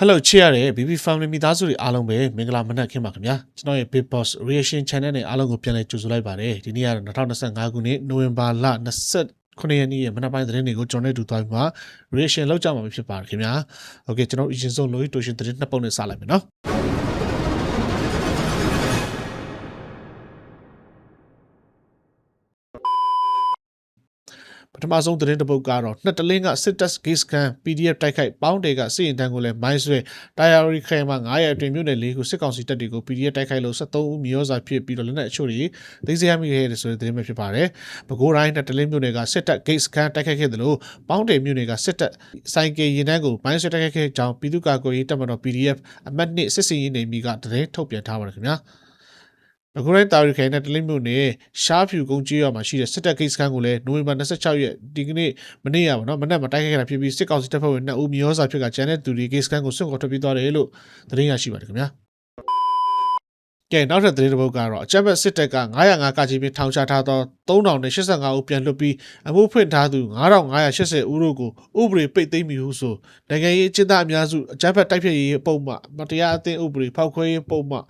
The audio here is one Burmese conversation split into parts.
Hello ချစ်ရတဲ့ BB Family မိသားစုတွေအားလုံးပဲမင်္ဂလာမနက်ခင်းပါခင်ဗျာကျွန်တော်ရဲ့ Big Boss Reaction Channel နဲ့အားလုံးကိုပြန်လည်ကြိုဆိုလိုက်ပါတယ်ဒီနေ့ကတော့2025ခုနှစ်နိုဝင်ဘာလ29ရက်နေ့ရဲ့မနက်ပိုင်းသတင်းတွေကိုကျွန်တော်တို့တွေ့သွားပြီးမှ reaction လောက်ကြမှာဖြစ်ပါတယ်ခင်ဗျာ Okay ကျွန်တော်အရင်ဆုံးလိုရီတိုရှင်သတင်းနှစ်ပုံနဲ့စလိုက်မယ်နော် ထမဆုံးသတင်းတစ်ပုဒ်ကတော့နှစ်တလင်းကစစ်တပ်ဂိတ်စကန် PDF တိုက်ခိုက်ပေါင်းတေကစစ်ရင်တန်းကိုလည်းမိုင်းဆွဲတာယာရီခဲမှာ900အတွင်မြို့နယ်လေးကိုစစ်ကောင်စီတပ်တွေကို PDF တိုက်ခိုက်လို့73ဦးမျိုးစာဖြစ်ပြီးတော့လက်နက်အချို့တွေသိမ်းဆည်းရမိခဲ့တဲ့ဆိုတဲ့သတင်းပဲဖြစ်ပါတယ်။ပဲခူးတိုင်းနှစ်တလင်းမြို့နယ်ကစစ်တပ်ဂိတ်စကန်တိုက်ခိုက်ခဲ့တယ်လို့ပေါင်းတေမြို့နယ်ကစစ်တပ်ဆိုင်ကယ်ရင်တန်းကိုမိုင်းဆွဲတိုက်ခိုက်ခဲ့ကြောင်းပြည်သူ့ကာကွယ်ရေးတပ်မတော် PDF အမတ်နှစ်စစ်စင်ရေးနေမိကသတင်းထုတ်ပြန်ထားပါတယ်ခင်ဗျာ။ အခုတိုင်းတာရီခိုင်နဲ့တလင်းမြို့နယ်ရှားဖြူကုန်းကြီးရွာမှာရှိတဲ့စစ်တပ်ဂိတ်စခန်းကိုလည်းနိုဝင်ဘာ26ရက်ဒီကနေ့မနေ့ရပါတော့မနေ့မှာတိုက်ခိုက်ခဲ့တာဖြစ်ပြီးစစ်ကောင်စီတပ်ဖွဲ့ဝင်2ဦးမျိုးစာဖြစ်ကကျန်တဲ့သူတွေဂိတ်စခန်းကိုဆွန့်ခေါ်ထွက်ပြေးသွားတယ်လို့သတင်းရရှိပါတယ်ခင်ဗျာကဲနောက်ထပ်သတင်းတစ်ပုဒ်ကတော့အကြမ်းဖက်စစ်တပ်က905ကကြီးပြထောင်ချထားသော 3085ဦးပြန်လွှတ်ပြီးအမှုဖွင့်ထားသူ9580ဦးတို့ကိုဥပဒေပိတ်သိမ်းမိဟုဆိုနိုင်ငံရေးအကျဉ်းသားအများစုအကြမ်းဖက်တိုက်ဖျက်ရေးပုံမှန်မတရားအသင်းဥပဒေဖောက်ခွဲရေးပုံမှန်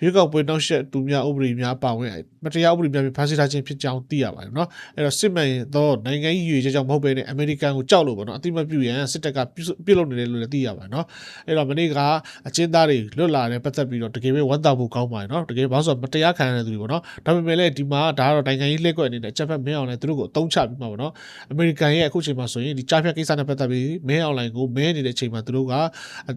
ရွေးကောက်ပွဲနောက်ဆက်သူများဥပဒေများပါဝင်မတရားဥပဒေများဖြင့်ဖမ်းဆီးထားခြင်းဖြစ်ကြောင်းသိရပါတယ်နော်အဲ့တော့စစ်မှန်သောနိုင်ငံရေးရည်ရွယ်ချက်ကြောင့်မဟုတ်ဘဲနဲ့အမေရိကန်ကိုကြောက်လို့ပေါ့နော်အတိမပြုရန်စစ်တပ်ကပြုလုပ်နေတယ်လို့လည်းသိရပါတယ်နော်အဲ့တော့မနေ့ကအကျဉ်းသားတွေလွတ်လာတဲ့ပတ်သက်ပြီးတော့တကယ်ပဲဝမ်းသာဖို့ကောင်းပါတယ်နော်တကယ်ဘာလို့ဆိုတော့မတရားခံရတဲ့သူတွေပေါ့နော်ဒါပေမဲ့လည်းဒီမှာဒါကတော့နိုင်ငံရေးလက်ကွက်အနေနဲ့ချက်ဖက်မင်းအောင်လည်းသူတို့ကိုအသုံးချပြီးမှာပေါ့နော်အမေရိကန်ရဲ့အခုချိန်မှာဆိုရင်ဒီကြားဖြတ်ကိစ္စနဲ့ပတ်သက်ပြီးမင်းအောင်လိုင်ကိုမဲနေတဲ့အချိန်မှာသူတို့ကအ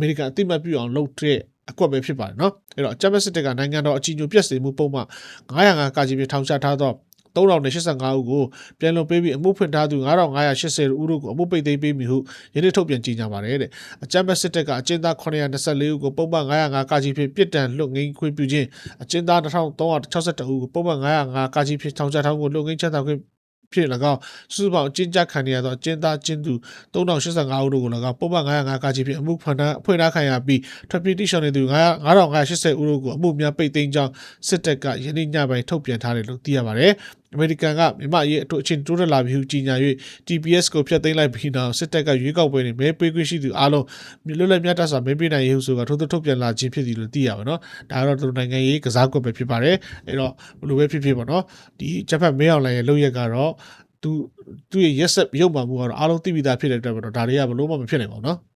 မေရိကန်အတိမပြုအောင်လုပ်တဲ့အကွက်ပဲဖြစ်ပါတယ်နော်အဲ့တော့အကြမ်းဖက်စစ်တပ်ကနိုင်ငံတော်အကြီးအကျယ်ပြည့်စုံမှုပုံမှန်905ကကြီးပြထောင်ချထားသော 3085ဦးကိုပြန်လွန်ပေးပြီးအမှုဖွင့်ထားသူ9580ဦးတို့ကိုအမှုပိတ်သိမ်းပေးမိဟုယနေ့ထုတ်ပြန်ကြေညာပါတယ်တဲ့အကြမ်းဖက်စစ်တပ်ကအကျဉ်းသား924ဦးကိုပုံမှန်905ကကြီးဖြင့်ပြစ်ဒဏ်လွတ်ငင်းခွင့်ပြုခြင်းအကျဉ်းသား1362ဦးကိုပုံမှန်905ကကြီးဖြင့်ထောင်ချထောင်ကိုလွတ်ငင်းချထားခွင့်ဖြစ်၎င်းစုစုပေါင်းအကျဉ်းချခံရသောအကျဉ်းသားကျဉ်သူ3085ဦးတို့ကို၎င်းပုံမှန်905ကကြီးဖြင့်အမှုဖွင့်ထားဖွင့်ထားခံရပြီးထွက်ပြေးတိရှောင်နေသူ9580ဦးတို့ကိုအမှုများပိတ်သိမ်းကြောင်းစစ်တပ်ကယနေ့ညပိုင်းထုတ်ပြန်ထားတယ်လို့သိရပါတယ် အမေရိကန်ကမြန်မာရေးအထူးအချင်းတိုးတက်လာပြီးဟုကြီးညာ၍ TPS ကိုဖျက်သိမ်းလိုက်ပြီးနောက်စစ်တပ်ကရွေးကောက်ပွဲတွေမဲပေးခွင့်ရှိသူအားလုံးလွတ်လပ်မြတ်တစွာမဲပေးနိုင်ရေးဟုဆိုကထိုးထုတ်ပြန်လာခြင်းဖြစ်သည်လို့သိရပါတော့။ဒါကတော့သူတို့နိုင်ငံရေးကစားကွက်ပဲဖြစ်ပါတယ်။အဲ့တော့ဘယ်လိုပဲဖြစ်ဖြစ်ပေါ့နော်။ဒီဂျပန်မဲအောင်လိုင်းရဲ့လုပ်ရက်ကတော့သူသူရဲ့ရက်ဆက်ရုပ်မှန်မှုကတော့အားလုံးသိပြီးသားဖြစ်တဲ့အတွက်ပေါ့နော်။ဒါတွေကဘလို့မှမဖြစ်နိုင်ပါဘူးနော်။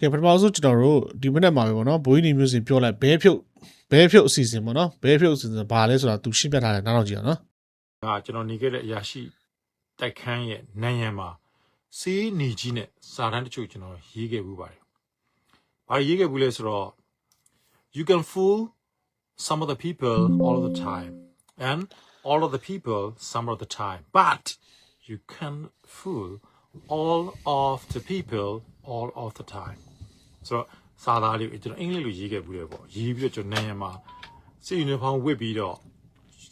ကဲပထမဆုံးကျွန်တော်တို့ဒီမနေ့မှာပဲပေါ့နော်ဘိုးကြီးနေမျိုးစီပြောလိုက်ဘဲဖြုတ်ဘဲဖြုတ်အစီအစဉ်ပေါ့နော်ဘဲဖြုတ်အစီအစဉ်ဘာလဲဆိုတာသူရှင်းပြထားတယ်နားတော့ကြည့်အောင်နော်ငါကျွန်တော်နေခဲ့တဲ့အရာရှိတိုက်ခန်းရဲ့နန်းရံမှာစေးနေကြီးနဲ့စာတန်းတချို့ကျွန်တော်ရေးခဲ့ဘူးပါတယ်။ဘာရေးခဲ့ဘူးလဲဆိုတော့ you can fool some of the people all of the time and all of the people some of the time but you can fool all of the people all of the time ဆိုတော့ စာသားလေးကိုကျွန်တော်အင်္ဂလိပ်လိုရေးခဲ့ဘူးလေပေါ့ရေးပြီးတော့ကျွန်တော်နန်းရံမှာစေးယူနီဖောင်းဝတ်ပြီးတော့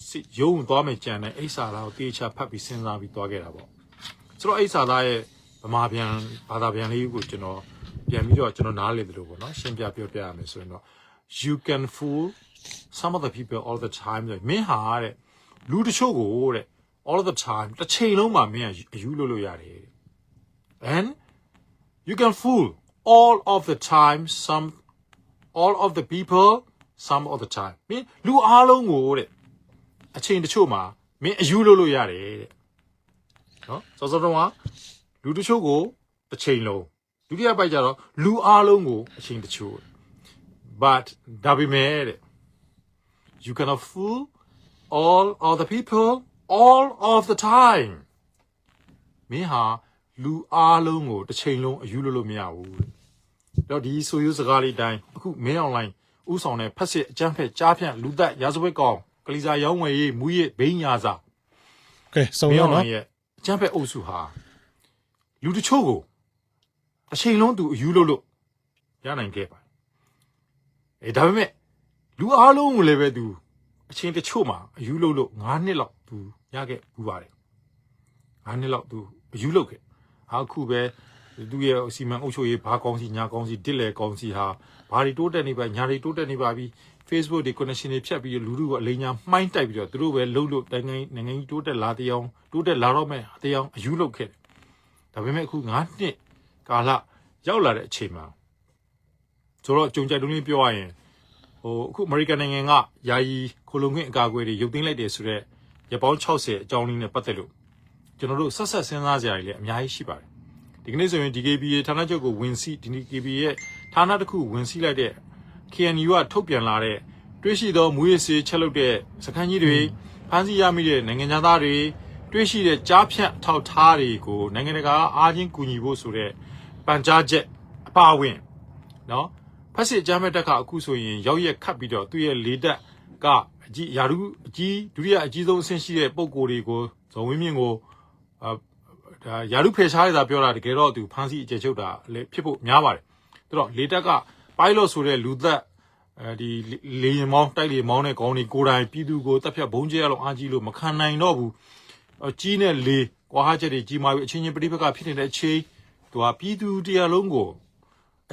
စစ်ရုံသွားမယ်ကြံတဲ့အိဆာသားကိုတေချာဖတ်ပြီးစဉ်းစားပြီးသွားခဲ့တာပေါ့ဆိုတော့အိဆာသားရဲ့ဗမာပြန်ဘာသာပြန်လေးကိုကျွန်တော်ပြန်ပြီးတော့ကျွန်တော်နားလည်တယ်လို့ပေါ့နော်ရှင်းပြပြောပြရမယ်ဆိုရင်တော့ you can fool some of the people all the time ဆိုမင်းဟာတဲ့လူတချို့ကိုတဲ့ all of the time တစ်ချိန်လုံးမှာမင်းကအယူလို့လို့ရတယ်တဲ့ and you can fool all of the time some all of the people some of the time မင်းလူအားလုံးကိုတဲ့အချိန်တချို့မှာမင်းအယူလို့လို့ရတယ်တဲ့နော်စောစောတော့ကလူတချို့ကိုတစ်ချိန်လုံးဒုတိယပိုက်ကျတော့လူအားလုံးကိုအချိန်တချို့ but ဒါပေမဲ့တဲ့ you cannot fool all of the people all of the time မင်းဟာလူအားလုံးကိုတစ်ချိန်လုံးအယူလို့လို့မရဘူးတဲ့ တော့ဒီဆိုရိုးစကားလေးတိုင်းအခုမင်းအွန်လိုင်းဥဆောင်တဲ့ဖက်စစ်အကြမ်းဖက်ကြားဖြန့်လူသက်ရာဇဝတ်ကောင်ကလေးစားရောင်းဝယ်ရေးမူရစ်ဘိန်းညာစာကဲစုံမင်းရအွအောင်န်လိုနော်င်းရဲ့အကြမ်းဖက်အုပ်စုဟာလူတချို့ကိုတစ်ချိန်လုံးသူအယူလို့လို့ရနိုင်ခဲ့ပါတယ်အဲဒါပေမဲ့လူအားလုံးကိုလည်းပဲသူအချိန်တချို့မှာအယူလို့လို့9နှစ်လောက်သူရခဲ့ဘူးပါတယ်9နှစ်လောက်သူအယူလို့ခဲ့ဟာအခုပဲ သူရဲ့စီမံအုပ်ချုပ်ရေးဘာကောင်းစီညာကောင်းစီတစ်လေကောင်းစီဟာဘာတွေတိုးတက်နေပါညာတွေတိုးတက်နေပါပြီ Facebook တွေ connection တွေဖြတ်ပြီးလူလူကအလိညာမှိုင်းတိုက်ပြီးတော့သူတို့ပဲလှုပ်လို့နိုင်ငံနိုင်ငံကြီးတိုးတက်လာတဲ့အောင်တိုးတက်လာတော့မဲ့တရားအယူလုပ်ခဲ့တယ်ဒါပေမဲ့အခု9နှစ်ကာလရောက်လာတဲ့အချိန်မှာဆိုတော့ကြုံကြိုက်တုံးလေးပြောရရင်ဟိုအခုအမေရိကန်နိုင်ငံကယာယီခိုလုံခွင့်အကာအကွယ်တွေရုပ်သိမ်းလိုက်တယ်ဆိုတော့ရပောင်း60အကြောင်းလေးနဲ့ပတ်သက်လို့ကျွန်တော်တို့ဆက်ဆက်စဉ်းစားကြရည်လည်းအများကြီးရှိပါတယ် ဒီကနေ့ဆိုရင် DKB ဌာနချုပ်ကိုဝင်စီ DKB ရဲ့ဌာနတစ်ခုဝင်စီလိုက်တဲ့ KNU ကထုတ်ပြန်လာတဲ့တွေ့ရှိသောမူရစေးချက်လုပ်တဲ့စခန်းကြီးတွေဖမ်းဆီးရမိတဲ့နိုင်ငံသားတွေတွေ့ရှိတဲ့ကြားဖြတ်အထောက်ထားတွေကိုနိုင်ငံတကာအားချင်းကူညီဖို့ဆိုတဲ့ပန်ကြားချက်အပါအဝင်နော်ဖက်စစ်အကြမ်းမဲ့တပ်ကအခုဆိုရင်ရောက်ရက်ခတ်ပြီးတော့သူ့ရဲ့လေတပ်ကအကြီးယာရုအကြီးဒုတိယအကြီးဆုံးအဆင့်ရှိတဲ့ပုံကိုယ်တွေကိုဇော်ဝင်းမြင့်ကိုအာ ဒါယာရုဖယ်ရှားရတာပြောတာတကယ်တော့သူဖမ်းဆီးအကျယ်ချုပ်တာလည်းဖြစ်ဖို့များပါတယ်ဒါတော့လေတပ်က pilot ဆိုတဲ့လူသက်အဲဒီလေရင်မောင်းတိုက်လေမောင်းတဲ့ကောင်းတွေကိုယ်တိုင်ပြည်သူကိုတပ်ဖြတ်ဘုံကျဲရလို့အားကြီးလို့မခံနိုင်တော့ဘူးအကြီးနဲ့လေကွာဟချက်တွေကြီးမားပြီးအချင်းချင်းပြိပကဖြစ်နေတဲ့အချိန်သူကပြည်သူတရားလုံးကို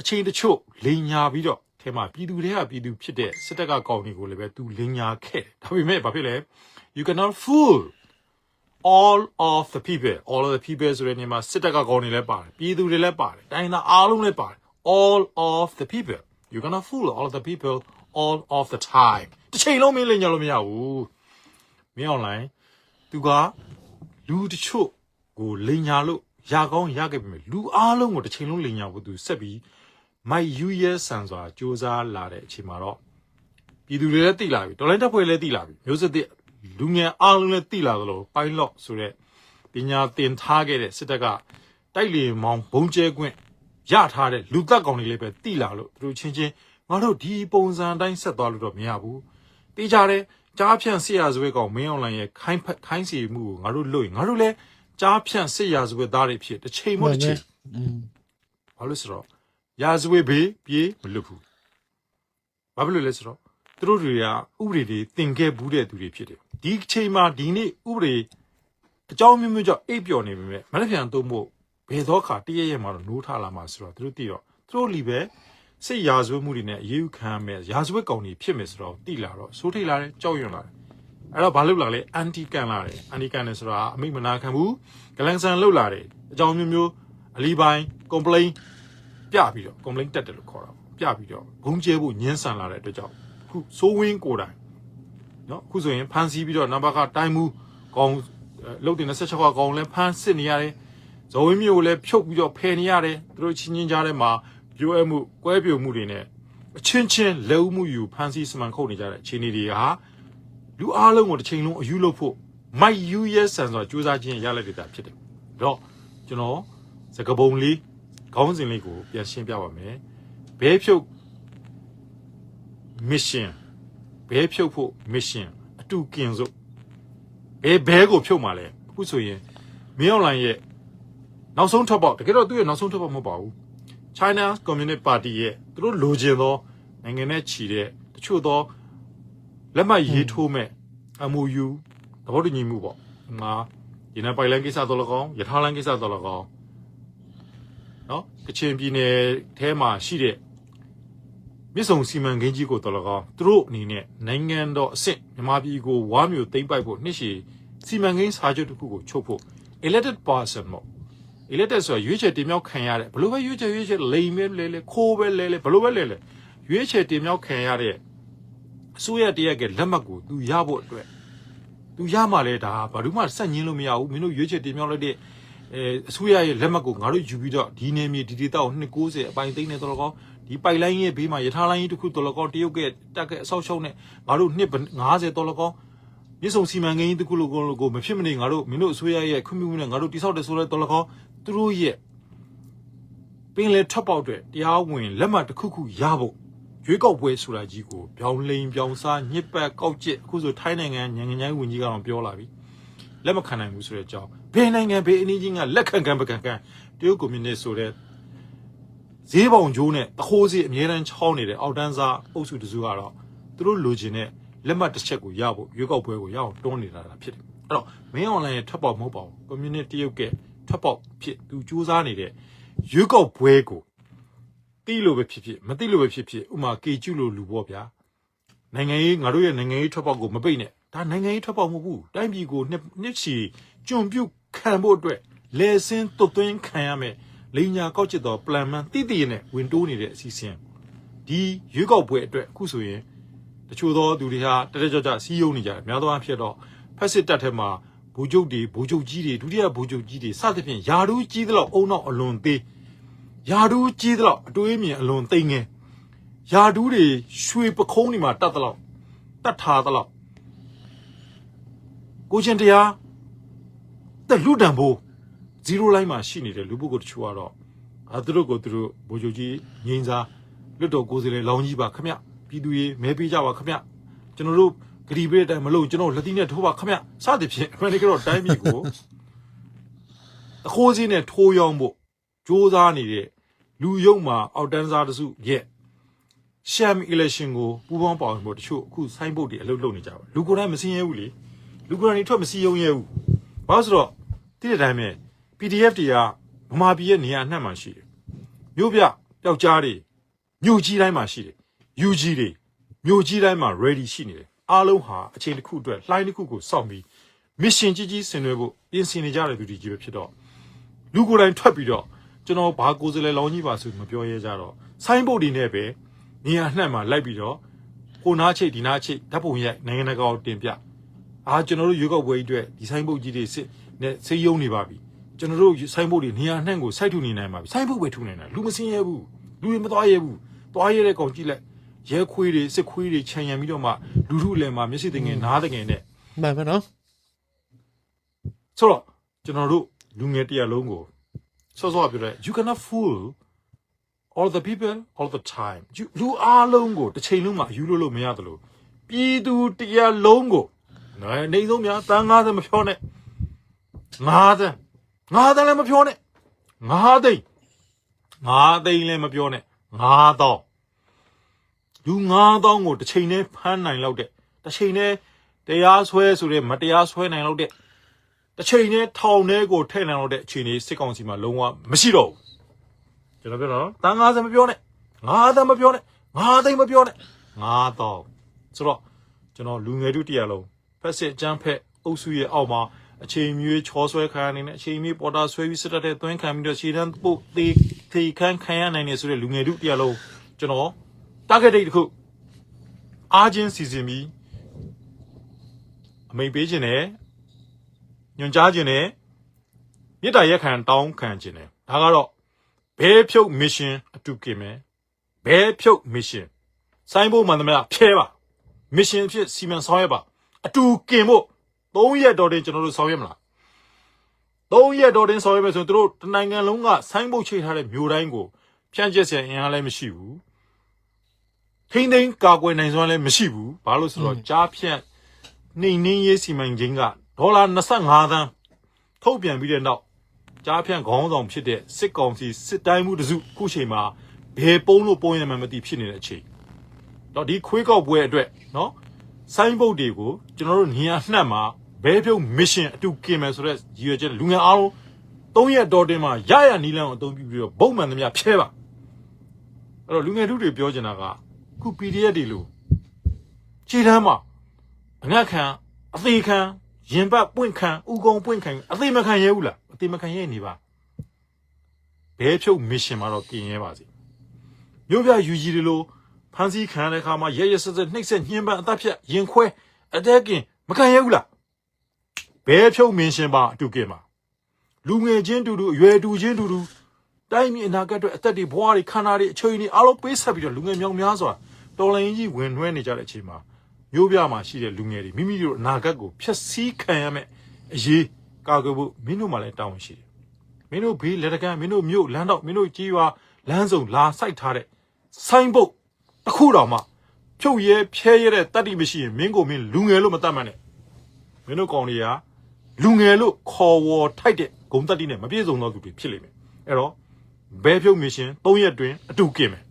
အချိန်တချို့လိန်ညာပြီးတော့ထဲမှာပြည်သူတွေကပြည်သူဖြစ်တဲ့စစ်တပ်ကကောင်းတွေကိုလည်းပဲသူလိန်ညာခဲ့တယ်ဒါပေမဲ့ဘာဖြစ်လဲ you cannot fool all of the people all of the people ဆိုတဲ့နေရာမှာစစ်တပ်ကကောင်းနေလဲပါတယ်ပြည်သူတွေလည်းပါတယ်တိုင်းသားအားလုံးလည်းပါတယ် all of the people you're gonna fool all of the people all of the time တစ်ချိန်လုံးမင်းလိန်ညာလို့မရဘူးမင်း online သူကလူတချို့ကိုလိန်ညာလို့ရကောင်းရခဲ့ပြီမဲ့လူအားလုံးကိုတစ်ချိန်လုံးလိန်ညာဖို့သူဆက်ပြီးမိုက်ယူရဲဆန်စွာစူးစမ်းလာတဲ့အချိန်မှာတော့ပြည်သူတွေလည်းသိလာပြီတော်လိုင်းတပ်ဖွဲ့လည်းသိလာပြီမျိုးစစ်တဲ့ လူငယ်အားလုံးလည်းသိလာသလို pilot ဆိုတဲ့ပညာသင်ထားခဲ့တဲ့စစ်တပ်ကတိုက်လေမောင်းဘုံကျဲခွင့်ရထားတဲ့လူသက်ကောင်တွေလည်းပဲသိလာလို့သူတို့ချင်းချင်းငါတို့ဒီပုံစံအတိုင်းဆက်သွားလို့တော့မရဘူးတေးကြတယ်ကြားဖြန့်စစ်ရဇဝဲကောင်မင်းအောင်လိုင်ရဲ့ခိုင်းဖက်ခိုင်းစီမှုကိုငါတို့လွတ်ရင်ငါတို့လည်းကြားဖြန့်စစ်ရဇဝဲသားတွေဖြစ်တစ်ချိန်မို့တစ်ချိန်อืมဘာလို့လဲဆိုတော့ရာဇဝဲဘေးပြေးမလွတ်ဘူးဘာဖြစ်လို့လဲဆိုတော့သူတို့တွေကဥပဒေတွေသင်ခဲ့ဘူးတဲ့သူတွေဖြစ်တယ် ဒီအချိန်မှာဒီနေ့ဥပဒေအကြောင်းမျိုးမျိုးကြောင့်အိပ်ပျော်နေပေမဲ့မနေ့ပြန်တော့မို့ဘယ်တော့ခါတည့်ရရဲ့မှာတော့နိုးထလာမှာဆိုတော့သူတို့သိတော့သူတို့လီပဲစိတ်ရာဇဝဲမှုတွေနဲ့အရေးယူခံရမယ်ရာဇဝဲကောင်တွေဖြစ်မယ်ဆိုတော့သိလာတော့စိုးထိတ်လာတယ်ကြောက်ရွံ့လာတယ်အဲ့တော့ဘာလုပ်လာလဲအန်တီကန်လာတယ်အန်တီကန်တယ်ဆိုတာအမိတ်မနာခံဘူးဂလန်ဆန်လုပ်လာတယ်အကြောင်းမျိုးမျိုးအလီပိုင်း complain ပြပြီးတော့ complain တက်တယ်လို့ခေါ်တာပေါ့ပြပြီးတော့ဂုံကျဲဖို့ညှင်းဆန်လာတဲ့အတွက်ကြောင့်အခုစိုးဝင်းကိုယ်တိုင် နော်အခုဆိုရင်ဖန်စီပြီးတော့နံပါတ်ကတိုင်းမှုကောင်းလုတ်တင်26ခါကောင်းလဲဖန်စစ်နေရတယ်ဇော်ဝင်းမျိုးကိုလည်းဖြုတ်ပြီးတော့ဖယ်နေရတယ်သူတို့ချင်းချင်းကြားထဲမှာပြိုးအမှုကွဲပြိုမှုတွေနဲ့အချင်းချင်းလက်ဦးမှုယူဖန်စီစမှန်ခုတ်နေကြတဲ့အခြေအနေတွေဟာလူအားလုံးကိုတစ်ချိန်လုံးအယူလို့ဖို့မိုက်ယူရဲဆန်စွာစူးစမ်းခြင်းရလက်တွေတာဖြစ်တယ်တော့ကျွန်တော်စကပုံလေးခေါင်းစဉ်လေးကိုပြန်ရှင်းပြပါမယ်ဘဲဖြုတ် mission ဘဲဖြုတ်ဖို့ mission အတူကင်စို့ဘဲဘဲကိုဖြုတ်มาလဲအခုဆိုရင်မင်းအွန်လိုင်းရဲ့နောက်ဆုံးထွက်ပေါက်တကယ်တော့သူ့ရဲ့နောက်ဆုံးထွက်ပေါက်မဟုတ်ပါဘူး China Communist Party ရဲ့သူတို့လိုချင်သောနိုင်ငံနဲ့ချီတဲ့တချို့သောလက်မှတ်ရေးထိုးမဲ့ MOU သဘောတူညီမှုပေါ့ဒီမှာဒီနေ့ပိုင်လိုင်းကိစ္စတော့လကောင်းရထားလိုင်းကိစ္စတော့လကောင်းနော်ကချင်ပြည်နယ်ထဲမှာရှိတဲ့ မြစ်ဆုံစီမံကိန်းကြီးကိုတော်လကောင်းသူတို့အနေနဲ့နိုင်ငံတော်အဆင့်မြန်မာပြည်ကိုဝါမျိုးသိမ့်ပိုက်ဖို့နှစ်ရှည်စီမံကိန်းစာချုပ်တစ်ခုကိုချုပ်ဖို့ elected person မို့ elected ဆိုရွေးချယ်တင်မြှောက်ခံရတဲ့ဘလို့ပဲရွေးချယ်ရွေးချယ်လိမ်မဲလဲလဲခိုးပဲလဲလဲဘလို့ပဲလဲလဲရွေးချယ်တင်မြှောက်ခံရတဲ့အစိုးရတရက်ကလက်မှတ်ကိုသူရဖို့အတွက်သူရမှလဲဒါဘာလို့မှစက်ညင်းလို့မရဘူးမင်းတို့ရွေးချယ်တင်မြှောက်လိုက်တဲ့အဲအစိုးရရဲ့လက်မှတ်ကိုငါတို့ယူပြီးတော့ဒီနေမြေဒီဒေတာကို290အပိုင်သိန်းနဲ့တော်တော်ကောင်း ဒီပိုက်လိုင်းရဲ့ဘေးမှာရထားလိုင်းကြီးတစ်ခုတော်တော်ကောင်းတရုတ်ကတက်ကအဆောက်ရှုံးနဲ့ငါတို့နှစ်90တော်တော်ကောင်းမြစ်ဆုံစီမံကိန်းကြီးတစ်ခုလိုကိုကိုမဖြစ်မနေငါတို့မင်းတို့အစိုးရရဲ့ခွင့်ပြုမှုနဲ့ငါတို့တိဆောက်တယ်ဆိုလဲတော်တော်ကောင်းသူတို့ရဲ့ပင်လေထပ်ပေါက်တဲ့တရားဝင်လက်မှတ်တစ်ခုခုရဖို့ရွေးကောက်ပွဲဆိုတာကြီးကိုပြောင်းလိန်ပြောင်းစားညစ်ပတ်ကောက်ကျစ်အခုဆိုထိုင်းနိုင်ငံနိုင်ငံခြားရေးဝန်ကြီးကတော့ပြောလာပြီလက်မခံနိုင်ဘူးဆိုတဲ့အကြောင်းဘယ်နိုင်ငံဘယ်အနည်းချင်းကလက်ခံခံပကံခံတရုတ်ကွန်မြူနစ်ဆိုတဲ့ ဈေးပေါင်ကျိုးနဲ့တခိုးစီအမြဲတမ်းချောင်းနေတဲ့အောက်တန်းစားအုပ်စုတစုကတော့သူတို့လိုချင်တဲ့လက်မှတ်တစ်ချက်ကိုရဖို့ရွေးကောက်ပွဲကိုရအောင်တွန်းနေတာတာဖြစ်တယ်အဲ့တော့မင်းအွန်လိုင်းရဲ့ထွက်ပေါက်မဟုတ်ပါဘူးကွန်မြူနစ်တရုတ်ကထွက်ပေါက်ဖြစ်သူစူးစမ်းနေတဲ့ရွေးကောက်ပွဲကိုတိလို့ပဲဖြစ်ဖြစ်မတိလို့ပဲဖြစ်ဖြစ်ဥမာကေကျူလို့လူပေါ့ဗျာနိုင်ငံရေးငါတို့ရဲ့နိုင်ငံရေးထွက်ပေါက်ကိုမပိတ်နဲ့ဒါနိုင်ငံရေးထွက်ပေါက်မဟုတ်ဘူးတိုင်းပြည်ကိုနှစ်နှစ်ချီကျွံပြုတ်ခံဖို့အတွက်လဲစင်းတွတ်သွင်းခံရမယ် လိန်ညာကောက်ကျစ်သော plan မှန်တိတိနဲ့ဝင်တိုးနေတဲ့အစီအစဉ်ဒီရွေးကောက်ပွဲအတွက်အခုဆိုရင်တချို့သောသူတွေဟာတရက်ကြကြစီးယုံနေကြတယ်များသောအားဖြင့်တော့ဖက်စစ်တပ်ထဲမှာဘူဂျုတ်တွေဘူဂျုတ်ကြီးတွေဒုတိယဘူဂျုတ်ကြီးတွေစသဖြင့်ယာဒူးကြီးသလောက်အုံနောက်အလွန်သေးယာဒူးကြီးသလောက်အတွေးမြင်အလွန်သိငယ်ယာဒူးတွေရွှေပခုံးတွေမှာတတ်သလောက်တတ်ထားသလောက်ကိုချင်းတရားတက်လူတံဖို့ 0 line မှာရှိနေတဲ့လူပုဂ္ဂိုလ်တချို့ကတော့အဲသူတို့ကိုသူတို့ဘူဂျုတ်ကြီးငိမ့်စားလွတ်တော်ကိုယ်စားလှယ်လောင်းကြီးပါခမပြည်သူရေမဲပေးကြပါခမကျွန်တော်တို့ဂရီပေးတဲ့အတိုင်းမလို့ကျွန်တော်လက်သီးနဲ့ထိုးပါခမစသဖြင့်အမှန်တကယ်တော့တိုင်းပြည်ကိုအခိုးစင်းနဲ့ထိုးရောင်းဖို့စ조사နေတဲ့လူယုံမှာအောက်တန်းစားတစုရဲ့ရှမ် election ကိုပူးပေါင်းပါဝင်ဖို့တချို့အခုဆိုင်းဘုတ်တွေအလုပ်လုပ်နေကြပါလူကိုယ်တိုင်မစင်းရဲဘူးလေလူကိုယ်တိုင်တွေထွက်မစည်းရုံးရဲဘူးဘာလို့ဆိုတော့တိတဲ့အတိုင်းပဲ PDF တွေကဗမာပြည်ရဲ့နေရာအနှံ့မှာရှိတယ်မြို့ပြပျောက်ကြားတွေမြို့ကြီးတိုင်းမှာရှိတယ် UG တွေမြို့ကြီးတိုင်းမှာ ready ရှိနေတယ်အားလုံးဟာအချိန်တစ်ခုအတွက်လှိုင်းတစ်ခုကိုစောင့်ပြီး mission ကြီးကြီးဆင်နွှဲဖို့ပြင်ဆင်နေကြတဲ့သူတွေကြီးပဲဖြစ်တော့လူကိုယ်တိုင်ထွက်ပြီးတော့ကျွန်တော်ဘာကိုယ်စားလှယ်လောင်းကြီးပါဆိုမပြောရဲကြတော့ဆိုင်းဘုတ်တွေနဲ့ပဲနေရာအနှံ့မှာလိုက်ပြီးတော့ဟိုနားချိတ်ဒီနားချိတ်ဓာတ်ပုံရိုက်နိုင်ငံတကာကိုတင်ပြအာကျွန်တော်တို့ရွေးကောက်ပွဲကြီးအတွက်ဒီဆိုင်းဘုတ်ကြီးတွေစစ်နဲ့စေးယုံနေပါပြီ ကျွန်တော်တို့ဆိုင်းဘုတ်တွေနေရာအနှံ့ကိုစိုက်ထူနေနိုင်ပါပြီဆိုင်းဘုတ်ပဲထူနိုင်တာလူမစင်းရဲဘူးလူတွေမသွားရဲဘူးသွားရဲတဲ့ကောင်ကြည့်လိုက်ရဲခွေးတွေစစ်ခွေးတွေခြံရံပြီးတော့မှလူထုလည်းမှာမျက်စိတငယ်နားတငယ်နဲ့မှန်ပါနော်ဆိုတော့ကျွန်တော်တို့လူငယ်တရလုံးကိုစောစောကပြောတဲ့ you cannot fool all the people all the time You- လူအားလုံးကိုတစ်ချိန်လုံးမှာအယူလို့လို့မရသလိုပြည်သူတရလုံးကိုနိုင်နေဆုံးများတန်း90မဖြောနဲ့ 90 90လည်းမဖြောနဲ့9သိန်း9သိန်းလည်းမပြောနဲ့9000လူ9000ကိုတစ်ချိန်နဲ့ဖမ်းနိုင်လောက်တဲ့တစ်ချိန်နဲ့တရားစွဲဆိုတဲ့မတရားစွဲနိုင်လောက်တဲ့တစ်ချိန်နဲ့ထောင်ထဲကိုထည့်နိုင်တော့တဲ့အခြေအနေစစ်ကောင်စီမှာလုံးဝမရှိတော့ဘူးကျွန်တော်ပြောတော့တန်50မပြောနဲ့50မပြောနဲ့5သိန်းမပြောနဲ့5000ဆိုတော့ကျွန်တော်လူငယ်တို့တရားလုံးဖက်စစ်အကြမ်းဖက်အုပ်စုရဲ့အောက်မှာ အချိန်မြွေးချောဆွဲခံရနေတဲ့အချိန်မြွေးပေါ်တာဆွဲပြီးစစ်တပ်တဲ့သွင်းခံပြီးတော့ခြေတန်းပုတ်သေးသေးခန်းခံရနိုင်နေဆိုတဲ့လူငယ်တို့တရားလုံးကျွန်တော် target date တစ်ခုအားချင်းစီစဉ်ပြီးအမိန်ပေးခြင်းနဲ့ညွန်ကြားခြင်းနဲ့မေတ္တာရက်ခံတောင်းခံခြင်းနဲ့ဒါကတော့ဘဲဖြုတ် mission အတူကင်မယ်ဘဲဖြုတ် mission စိုင်းဖို့မှန်သမျှဖျဲပါ mission ဖြစ်စီမံဆောင်ရွက်ပါအတူကင်ဖို့ ၃ရက်တော်တင်ကျွန်တော်တို့ဆောင်ရွက်မလား၃ရက်တော်တင်ဆောင်ရွက်မယ်ဆိုရင်တို့တနိုင်ငံလုံးကဆိုင်းဘုတ်ချိထားတဲ့မြို့တိုင်းကိုဖြန့်ကျက်စရာအင်အားလည်းမရှိဘူးထိမ့်သိမ်းကာကွယ်နိုင်စွမ်းလည်းမရှိဘူးဘာလို့ဆိုတော့ကြားဖြန့်နှိမ်နှင်းရေးစီမံကိန်းကဒေါ်လာ25သန်းထုတ်ပြန်ပြီးတဲ့နောက်ကြားဖြန့်ခေါင်းဆောင်ဖြစ်တဲ့စစ်ကောင်စီစစ်တိုင်းမှုတစုခုချိန်မှာဘယ်ပုံးလို့ပုံးရမှန်းမသိဖြစ်နေတဲ့အချိန်တော့ဒီခွေးကောက်ပွဲအတွက်နော်ဆိုင်းဘုတ်တွေကိုကျွန်တော်တို့နေရာနှံ့မှာ ဘဲပြုတ် mission အတူကင်မယ်ဆိုတော့ရည်ရွယ်ချက်လူငယ်အားလုံး၃ရက်တော်တင်မှာရရနီလန်းကိုအသုံးပြုပြီးတော့ဗုံမှန်သမျှဖြဲပါအဲ့တော့လူငယ်ထုတွေပြောချင်တာကခု PDF တွေလို့ခြေတန်းမှာအငတ်ခံအသေးခံရင်ပတ်ပွင့်ခံဥကုံပွင့်ခံအသေးမခံရဲဘူးလားအသေးမခံရဲနေပါဘဲဖြုတ်မစ်ရှင်မှာတော့กินရဲပါစေမြို့ပြယူကြီးတွေလိုဖန်စီခံရတဲ့အခါမှာရဲရဲဆက်ဆက်နှိပ်ဆက်ညှင်းပန်းအသက်ဖြတ်ရင်ခွဲအသက်ကင်မခံရဲဘူးလား ဘဲဖြုတ်မင်းရှင်ပါအတူကင်ပါလူငယ်ချင်းတူတူအရွယ်တူချင်းတူတူတိုင်းပြည်အနာဂတ်အတွက်အသက်တွေဘဝတွေခန္ဓာတွေအချိန်တွေအားလုံးပေးဆက်ပြီးတော့လူငယ်မြောင်များစွာတော်လိုင်းကြီးဝင်နှွှဲနေကြတဲ့အချိန်မှာမျိုးပြမှာရှိတဲ့လူငယ်တွေမိမိတို့အနာဂတ်ကိုဖျက်ဆီးခံရမယ်အရေးကာကွယ်ဖို့မင်းတို့မှလည်းတောင်းရှိတယ်မင်းတို့ဘေးလက်တကမ်းမင်းတို့မြို့လမ်းတော့မင်းတို့ကြီးရွာလမ်းစုံလာစိုက်ထားတဲ့ဆိုင်းဘုတ်တစ်ခုတောင်မှဖြုတ်ရဲဖျဲရဲတဲ့တတ္တိမရှိရင်မင်းကိုမင်းလူငယ်လို့မတတ်မှန်းနဲ့မင်းတို့ကောင်တွေက လူငယ်လို့ခေါ်ဝေါ်ထိုက်တဲ့ဂုံတတ္တိနဲ့မပြည့်စုံသောသူတွေဖြစ်လိမ့်မယ်အဲ့တော့ဘဲဖြုတ်မရှင်၃ရက်တွင်အတူကင်မယ်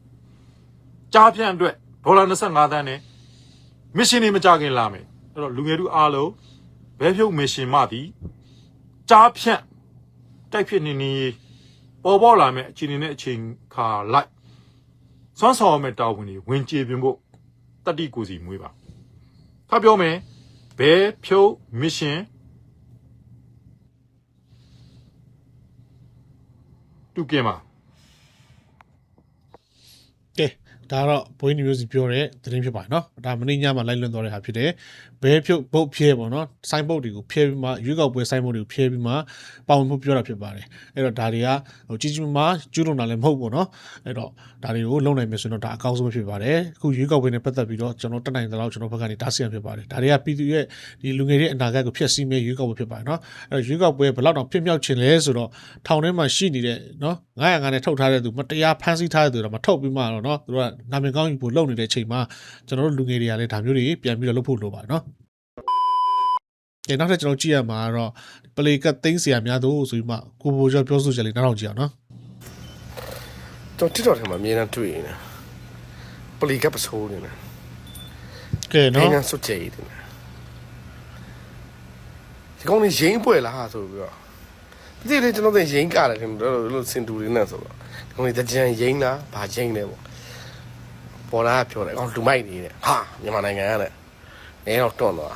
ကြားဖြန့်အတွက်ဒေါ်လာ25သန်းနဲ့မစ်ရှင်တွေမကြခင်လာမယ်အဲ့တော့လူငယ်တို့အားလုံးဘဲဖြုတ်မစ်ရှင်မှသည်ကြားဖြန့်တိုက်ဖြစ်နေနေပေါ်ပေါ်လာမယ်အချိန်နဲ့အချိန်ခါလိုက်စွမ်းဆောင်ရမယ့်တာဝန်တွေဝင်ကြေပြင်ဖို့တတိကိုစီမွေးပါဖတ်ပြောမယ်ဘဲဖြုတ်မစ်ရှင် တူကင်ပါ ကဲဒါကတော့ဘွေးနီမျိုးစီပြောတဲ့သတင်းဖြစ်ပါတယ်เนาะဒါမင်းညမှာလိုက်လွန်သွားတဲ့ဟာဖြစ်တယ် ဘဲဖြုတ်ဘုတ်ဖြဲပေါ့နော်ဆိုင်းဘုတ်တွေကိုဖြဲပြီးမှရွေးကောက်ပွဲဆိုင်းဘုတ်တွေကိုဖြဲပြီးမှပါဝင်မှုပြောတာဖြစ်ပါတယ်အဲ့တော့ဒါတွေကဟိုကြီးကြီးမားမားကျူးလွန်တာလည်းမဟုတ်ပေါ့နော်အဲ့တော့ဒါတွေကိုလုံနိုင်မယ်ဆိုတော့ဒါအကောင်းဆုံးဖြစ်ပါတယ်အခုရွေးကောက်ပွဲနဲ့ပတ်သက်ပြီးတော့ကျွန်တော်တက်နိုင်တဲ့လောက်ကျွန်တော်ဘက်ကနေတားဆီးရဖြစ်ပါတယ်ဒါတွေကပြည်သူရဲ့ဒီလူငယ်ရဲ့အနာဂတ်ကိုဖျက်ဆီးမဲ့ရွေးကောက်ပွဲဖြစ်ပါတယ်နော်အဲ့တော့ရွေးကောက်ပွဲဘယ်လောက်တောင်ဖြစ်မြောက်ခြင်းလဲဆိုတော့ထောင်ထဲမှာရှိနေတဲ့နော်900ငါးနဲ့ထုတ်ထားတဲ့သူမတရားဖမ်းဆီးထားတဲ့သူတော့မထုတ်ပြီးမှတော့နော်သူတို့ကနာမည်ကောင်းယူဖို့လုပ်နေတဲ့ချိန်မှာကျွန်တော်တို့လူငယ်တွေကလည်းဒါမျိုးတွေပြန်ပြီးတော့လုပ်ဖို့လိုပါတယ်နော် အဲနောက်ထပ်ကျွန်တော်ကြည့်ရမှာကတော့ပလေကတ်သိမ်းစရာများသို့ဆိုပြီးမှကိုဘိုကျော်ပြောဆိုချက်လေးနောက်တော့ကြည့်အောင်နော်ကျွန်တော် TikTok ထဲမှာအများအားတွေ့နေတာပလေကတ်ပစိုးနေတာကဲနော်အများစွတ်ချေနေတာဒီကောင်ကြီးရင်းပွဲလားဆိုပြီးတော့ဒီလေကျွန်တော်တင်ရင်းကတယ်ထင်တယ်လို့စင်တူလေးနဲ့ဆိုတော့ဒီကောင်ကြီးတကြံရင်းလားဗာရင်းတယ်ပေါ့ပေါ်လာပြောတယ်အကောင်လူမိုက်နေတယ်ဟာမြန်မာနိုင်ငံကလည်းအဲတော့တွန့်သွား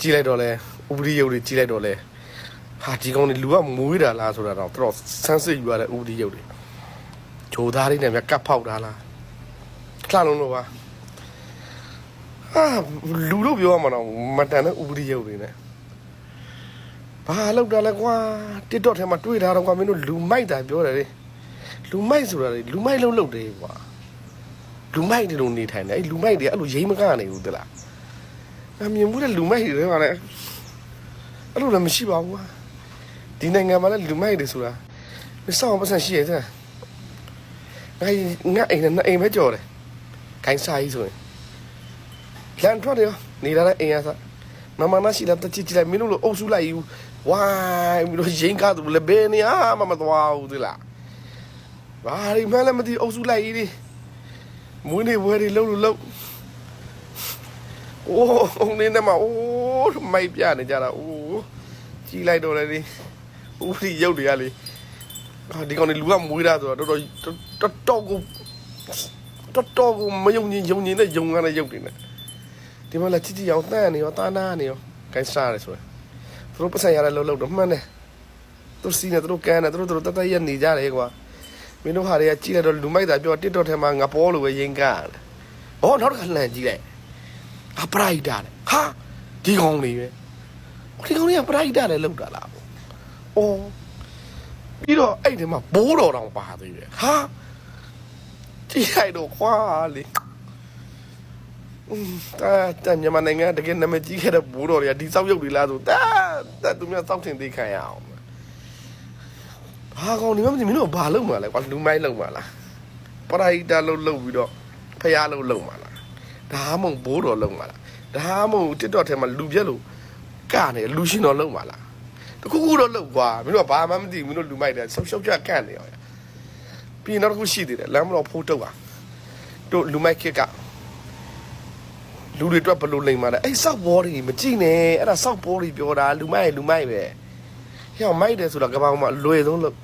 ကြည့်လိုက်တော့လဲဥပဒေရုပ်တွေကြည့်လိုက်တော့လဲဟာဒီကောင်လေးလူကမွေးတာလားဆိုတာတော့တော်တော်ဆန်းစစ်ယူရတဲ့ဥပဒေရုပ်တွေဂျိုသားလေးနဲ့မြကတ်ဖောက်တာလားခလာလုံးလို့ပါအာလူလို့ပြောရမှာတော့မတန်တဲ့ဥပဒေရုပ်တွေနဲ့ဘာလောက်တာလဲကွာ TikTok ထဲမှာတွေ့တာတော့ကွာမင်းတို့လူမိုက်တာပြောတယ်လေလူမိုက်ဆိုတာလေလူမိုက်လုံးလုံးတယ်ကွာလူမိုက်တွေလိုနေထိုင်တယ်အဲ့လူမိုက်တွေအဲ့လိုရိမ့်မကနေဘူးတလား ငါမြင်မှုတဲ့လူမိုက်တွေတွေကလည်းအဲ့လိုလည်းမရှိပါဘူးကွာဒီနိုင်ငံမှာလည်းလူမိုက်တွေဆိုတာမစောင့်ပတ်စံရှိရဲ့တဲ့ငါငါအိမ်နဲ့နှစ်အိမ်ပဲကြော်တယ်ခိုင်းစားကြီးဆိုရင်လန်ထွက်တယ်နေလာတဲ့အင်အားစားမမနာရှိလာတချစ်ချစ်လိုက်မင်းတို့လိုအုပ်စုလိုက်ယူဝိုင်းပြီးတော့ရင်ကားသူလည်းဘယ်နေရာမှမသွားဘူးသလားဘာဒီမှလည်းမသိအုပ်စုလိုက်ကြီးဒီမွေးနေဝဲတွေလှုပ်လို့လှုပ် အိုးအုံနေနဲ့မှာအိုးမိုက်ပြနေကြတာအိုးကြီးလိုက်တော့လေဒီဦးဒီရုပ်တွေကလေအာဒီကောင်နေလူကမွေးတာဆိုတော့တော်တော်တော်တော်ကိုတော်တော်ကိုမယုံရင်ယုံရင်နဲ့ယုံရတဲ့ရုပ်တွေနဲ့ဒီမှာလက်ချစ်ချစ်အောင်တန်းနေရောတာနာနေရောကိုင်းစားရဲဆိုရယ်သူတို့ပတ်စံရတဲ့လှုပ်လှုပ်တော့မှန်တယ်သူစီနေသူတို့ကန်းနေသူတို့သူတို့တတရက်နေကြတယ်ကွာမင်းတို့ဟာတွေကကြည့်လိုက်တော့လူမိုက်တာပြော TikTok ထဲမှာငါပေါ်လို့ပဲရင်ကားတယ်။အော်နောက်တစ်ခါလှန်ကြည့်လိုက်။ အပရိုက်တာလေ။ဟာဒီကောင်လေးပဲ။ဒီကောင်လေးကပရိုက်တာလေလောက်တာလား။အော်ပြီးတော့အဲ့ဒီမှာဘိုးတော်တောင်ပါသေးတယ်။ဟာကြည့်လိုက်တော့ခွာလေ။တာတမြန်မာနိုင်ငံတကယ်နာမည်ကြီးခဲ့တဲ့ဘိုးတော်တွေကဒီစောက်ရုပ်တွေလားဆိုတာတာသူများစောက်ထင်သိခံရအောင်ဘာကောင်ဒီမမင်းတို့ဘာလုပ်မှာလဲကွာလူမိုင်းလုပ်မှာလားပရိုက်တာလုပ်လုပ်ပြီးတော့ဖျားလုပ်လုပ်မှာလား ဒါမှမဟုတ်ဘိုးတော်လုပ်မှာလားဒါမှမဟုတ် TikTok ထဲမှာလူပြက်လို့ကနေလူရှင်တော်လုပ်မှာလားတခုခုတော့လုပ်ကွာမင်းတို့ကဘာမှမသိဘူးမင်းတို့လူမိုက်တယ်ဆောက်ရှောက်ကြကန့်နေရောပြီးရင်နောက်တစ်ခုရှိသေးတယ်လမ်းမတော်ဖိုးတုတ်อ่ะတို့လူမိုက်ခစ်ကလူတွေအတွက်ဘယ်လိုလိမ်မာလဲအဲ့စောက်ဘောတွေမကြည့်နဲ့အဲ့ဒါစောက်ဘောတွေပြောတာလူမိုက်လူမိုက်ပဲဟဲ့မိုက်တယ်ဆိုတာကဘာမှအလွယ်ဆုံးလို့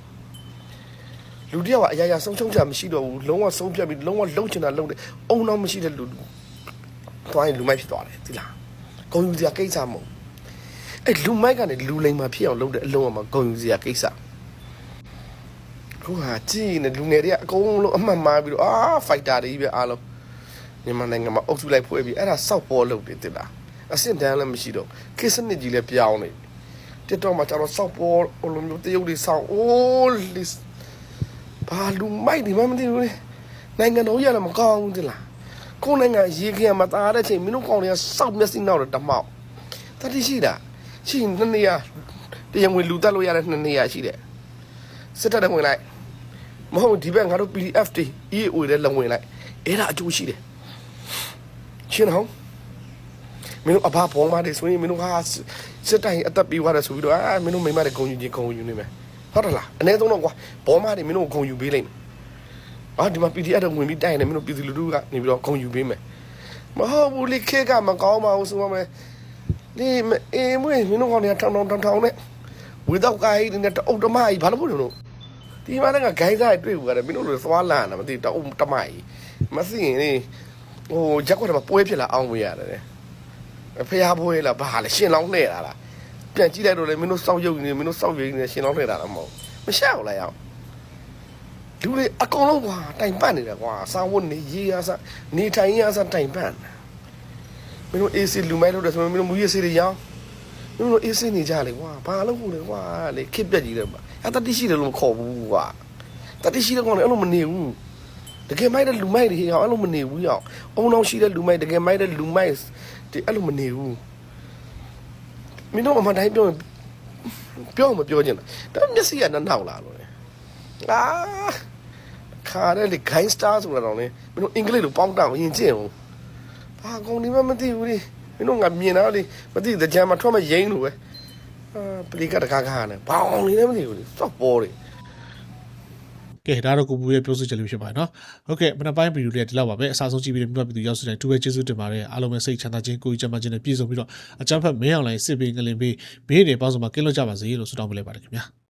လူတယောက်ကအရာရာဆုံးချုံချမရှိတော့ဘူးလုံးဝဆုံးဖြတ်ပြီးလုံးဝလုံးချင်တာလုံးတယ်အုံတော့မရှိတဲ့လူ သွားရင်လူမိုက်ဖြစ်သွားတယ်ဒီလားဂုံယူစရာကိစ္စမဟုတ်အဲ့လူမိုက်ကနေလူလိမ်မာဖြစ်အောင်လုပ်တဲ့အလုံးအမဂုံယူစရာကိစ္စခုဟာကြည့်နေလူငယ်တွေကအကုန်လုံးအမှတ်မှားပြီးတော့အာဖိုက်တာတွေကြီးပဲအားလုံးမြန်မာနိုင်ငံမှာအုပ်စုလိုက်ဖွဲ့ပြီးအဲ့ဒါစောက်ပေါ်လုပ်တယ်တိလားအဆင့်တန်းလည်းမရှိတော့ကိစ္စနစ်ကြီးလည်းပြောင်းနေတက်တော့မှကျတော့စောက်ပေါ်အလိုမျိုးတရုတ်တွေဆောင်းအိုးလစ်ဘာလူမိုက်ဒီမှမသိဘူးလေနိုင်ငံတော်ရလည်းမကောင်းဘူးတိလား ကိုယ်နိုင်ငံရေခဲမှာတာတဲ့ချိန်မင်းတို့ကောင်းတွေကစောက်မျက်စိနောက်တော့တမောက်တတိရှိတာရှိနှစ်နေရတရားဝင်လူတက်လို့ရတဲ့နှစ်နေရရှိတယ်စစ်တပ်တွေဝင်လိုက်မဟုတ်ဒီဘက်ငါတို့ PDF တွေ EAO တွေလည်းဝင်လိုက်အဲ့ဒါအကျိုးရှိတယ်ရှင်းအောင်မင်းတို့အဘဘောမတွေဆိုရင်မင်းတို့ဟာစစ်တိုင်အသက်ပေးသွားတယ်ဆိုပြီးတော့အာမင်းတို့မိမတွေဂုံယူခြင်းဂုံယူနေမယ်ဟုတ်တယ်လားအ ਨੇ ဆုံးတော့ကွာဘောမတွေမင်းတို့ဂုံယူပေးလိုက်မယ် အာဒီမှာ PDF တော့ဝင်ပြီးတိုင်နေမင်းတို့ပြည်သူလူထုကနေပြီးတော့ဂုံယူပေးမယ်မဟုတ်ဘူးလေခေကမကောင်းပါဘူးဆိုမှမယ်ဒီအေးမွေးမင်းတို့ကောင်တွေကထောင်ထောင်ထောင်ထောင်နဲ့ဝေတော့ကိုင်းနေတဲ့အုတ်တမကြီးဘာလို့လို့လို့ဒီမှာလည်းဂိုင်းစားတွေ့ဘူးရတယ်မင်းတို့လိုသွားလာတာမသိတအုတ်တမကြီးမသိရင်လေဟိုရက်ကွက်ထဲမှာပွဲဖြစ်လာအောင်ဝေးရတယ်လေဖះပွဲလားဘာလဲရှင်လောင်းလှဲ့တာလားပြန်ကြည့်လိုက်တော့လေမင်းတို့စောက်ရုပ်နေမင်းတို့စောက်ရုပ်နေရှင်လောင်းလှဲ့တာလားမဟုတ်မရှောက်လိုက်အောင် လူတွေအကုန်လုံးကွာတိုင်ပတ်နေတယ်ကွာစာဝတ်နေရေးရစားနေထိုင်ရစားတိုင်ပတ်နေမင်းတို့ AC လူမိုက်လို့တယ်ဆိုရင်မင်းတို့မူရစေးတွေရောင်းမင်းတို့ AC နေကြလေကွာဘာလို့ခုလဲကွာလေခစ်ပြက်ကြီးတယ်ပါအတတိရှိတယ်လို့မခေါ်ဘူးကွာတတိရှိတယ်ကောင်လည်းအဲ့လိုမနေဘူးတကယ်မိုက်တဲ့လူမိုက်တွေရောအဲ့လိုမနေဘူးရောအုံအောင်ရှိတဲ့လူမိုက်တကယ်မိုက်တဲ့လူမိုက်ဒီအဲ့လိုမနေဘူးမင်းတို့အမှန်တိုင်းပြောရင်ပြောမပြောချင်တာဒါမျက်စိကနှောက်လာလို့လေအာ ခါရဲလေ gangster ဆိုတာတော့လေမင်းတို့အင်္ဂလိပ်လိုပေါင်းတောင်ရင်ကျင့်အောင်ဘာကောင်ဒီမှမသိဘူးလေမင်းတို့ငါမြင်တော့လေမသိတဲ့ကြမ်းမှာထွက်မရိမ့်လို့ပဲအာပလီကတကားကားနဲ့ဘောင်းနေလည်းမသိဘူးလေစော့ပေါ်တယ်ကဲဒါတော့ကိုပူရဲ့ပြောဆိုချက်လေးဖြစ်ပါတယ်နော်ဟုတ်ကဲ့မနက်ပိုင်းဗီဒီယိုလေးကဒီလောက်ပါပဲအစားဆုံးကြည့်ပြီးတော့မြို့ပြည်သူရောက်စီတိုင်းတူပဲကျေးဇူးတင်ပါတယ်အားလုံးပဲစိတ်ချမ်းသာခြင်းကိုယ်ကြီးချမ်းသာခြင်းနဲ့ပြည့်စုံပြီးတော့အကြမ်းဖက်မင်းအောင်လိုင်းစစ်ပင်ကလင်ပေးဘေးတွေပေါင်းစုံမှာကင်းလွတ်ကြပါစေလို့ဆုတောင်းပေးလိုက်ပါတယ်ခင်ဗျာ